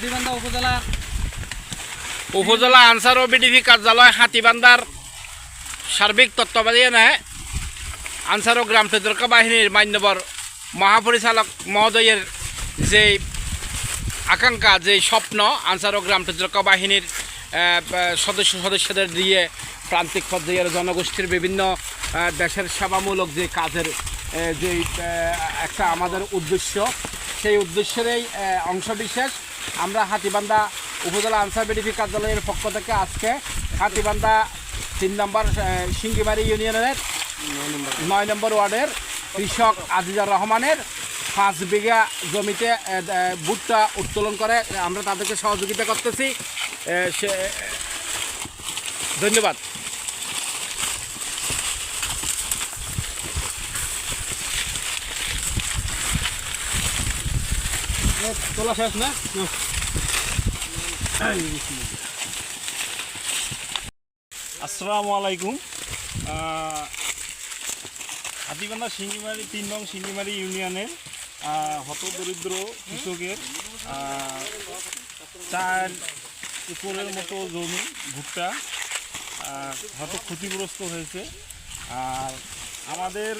হাতিবান্ধা উপজেলার উপজেলা আনসার ও বিডিপি কার্যালয় হাতিবান্ধার সার্বিক তত্ত্বাবধানে আনসার ও গ্রাম প্রতিরক্ষা বাহিনীর মান্যবর মহাপরিচালক মহোদয়ের যে আকাঙ্ক্ষা যে স্বপ্ন আনসার ও গ্রাম প্রতিরক্ষা বাহিনীর সদস্য সদস্যদের দিয়ে প্রান্তিক পর্যায়ের জনগোষ্ঠীর বিভিন্ন দেশের সেবামূলক যে কাজের যে একটা আমাদের উদ্দেশ্য, সেই উদ্দেশ্যেরই অংশবিশেষ। আমরা হাতিবান্ধা উপজেলা আনসার বিডিপি কার্যালয়ের পক্ষ থেকে আজকে হাতিবান্ধা তিন নম্বর সিঙ্গিবাড়ি ইউনিয়নের নয় নম্বর ওয়ার্ডের কৃষক আজিজার রহমানের পাঁচ বিঘা জমিতে ভুট্টা উত্তোলন করে আমরা তাদেরকে সহযোগিতা করতেছি। সে- ধন্যবাদ। তোলা শেষ না? আসসালামু আলাইকুম। হাতিবান্ধা শিঙ্গিমারি তিন নং শিঙ্গিমারি ইউনিয়নের আহ, হতদরিদ্র কৃষকের চার একরের মতো জমি ভুট্টা হয়তো ক্ষতিগ্রস্ত হয়েছে। আর আমাদের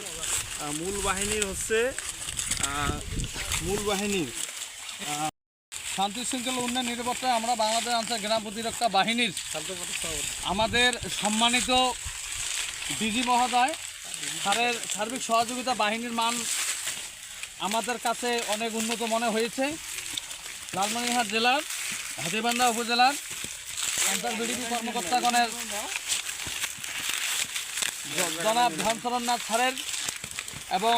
মূল বাহিনীর হচ্ছে মূল বাহিনীর শান্তি শৃঙ্খলা উন্নয়ন নিরাপত্তায় আমরা বাংলাদেশ আনসার গ্রাম প্রতিরক্ষা বাহিনীর আমাদের সম্মানিত ডিজি মহোদয় সারের সার্বিক সহযোগিতা বাহিনীর মান আমাদের কাছে অনেক উন্নত মনে হয়েছে। লালমনিরহাট জেলার হাতিবান্ধা উপজেলার আনসার বিডিপি কর্মকর্তাগণের জনাব ধনচরণনাথ স্যারের এবং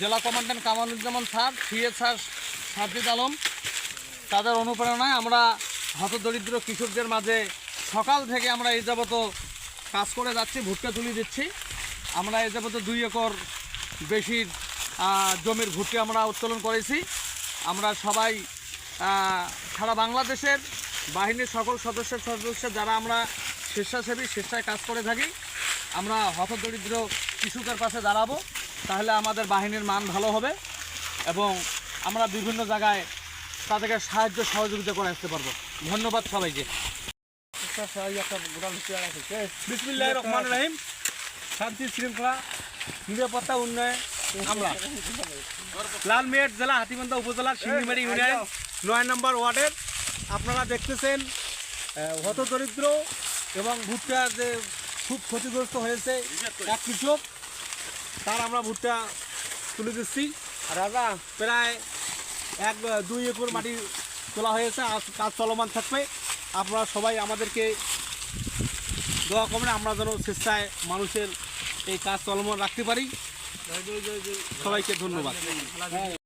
জেলা commandant Kamaluzzaman sir CS sir Sajid Alam, তাদের অনুপ্রেরণায় আমরা হতদরিদ্র কৃষকদের মাঝে সকাল থেকে আমরা এই যাবত কাজ করে যাচ্ছি, ভুট্টা তুলে দিচ্ছি। আমরা এই যাবত দুই একর বেশি জমির ভুট্টা আমরা উত্তোলন করেছি। আমরা সবাই সারা বাংলাদেশের বাহিনীর সকল সদস্য সদস্য যারা আমরা স্বেচ্ছাসেবী, স্বেচ্ছায় কাজ করে থাকি, আমরা হতদরিদ্র কৃষকের পাশে দাঁড়াবো, তাহলে আমাদের বাহিনীর মান ভালো হবে এবং আমরা বিভিন্ন জায়গায় তাদেরকে সাহায্য সহযোগিতা করে আসতে পারব। ধন্যবাদ সবাইকে। শান্তি শৃঙ্খলা নিরাপত্তা উন্নয়ন আমরা। জেলা হাতিবান্ধা উপজেলার সিঙ্গিমারি ইউনিয়ন নয় নম্বর ওয়ার্ডের। আপনারা দেখতেছেন আহ, হতদরিদ্র এবং ভুট্টা যে খুব ক্ষতিগ্রস্ত হয়েছে এক কৃষক তার আমরা ভুট্টা তুলে দিচ্ছি। রাজা প্রায় এক দুই একর মাটি তোলা হয়েছে আর কাজ চলমান থাকবে। আপনারা সবাই আমাদেরকে দোয়া করবেন, আমরা যেন স্বেচ্ছায় মানুষের এই কাজ চলমান রাখতে পারি। সবাইকে ধন্যবাদ।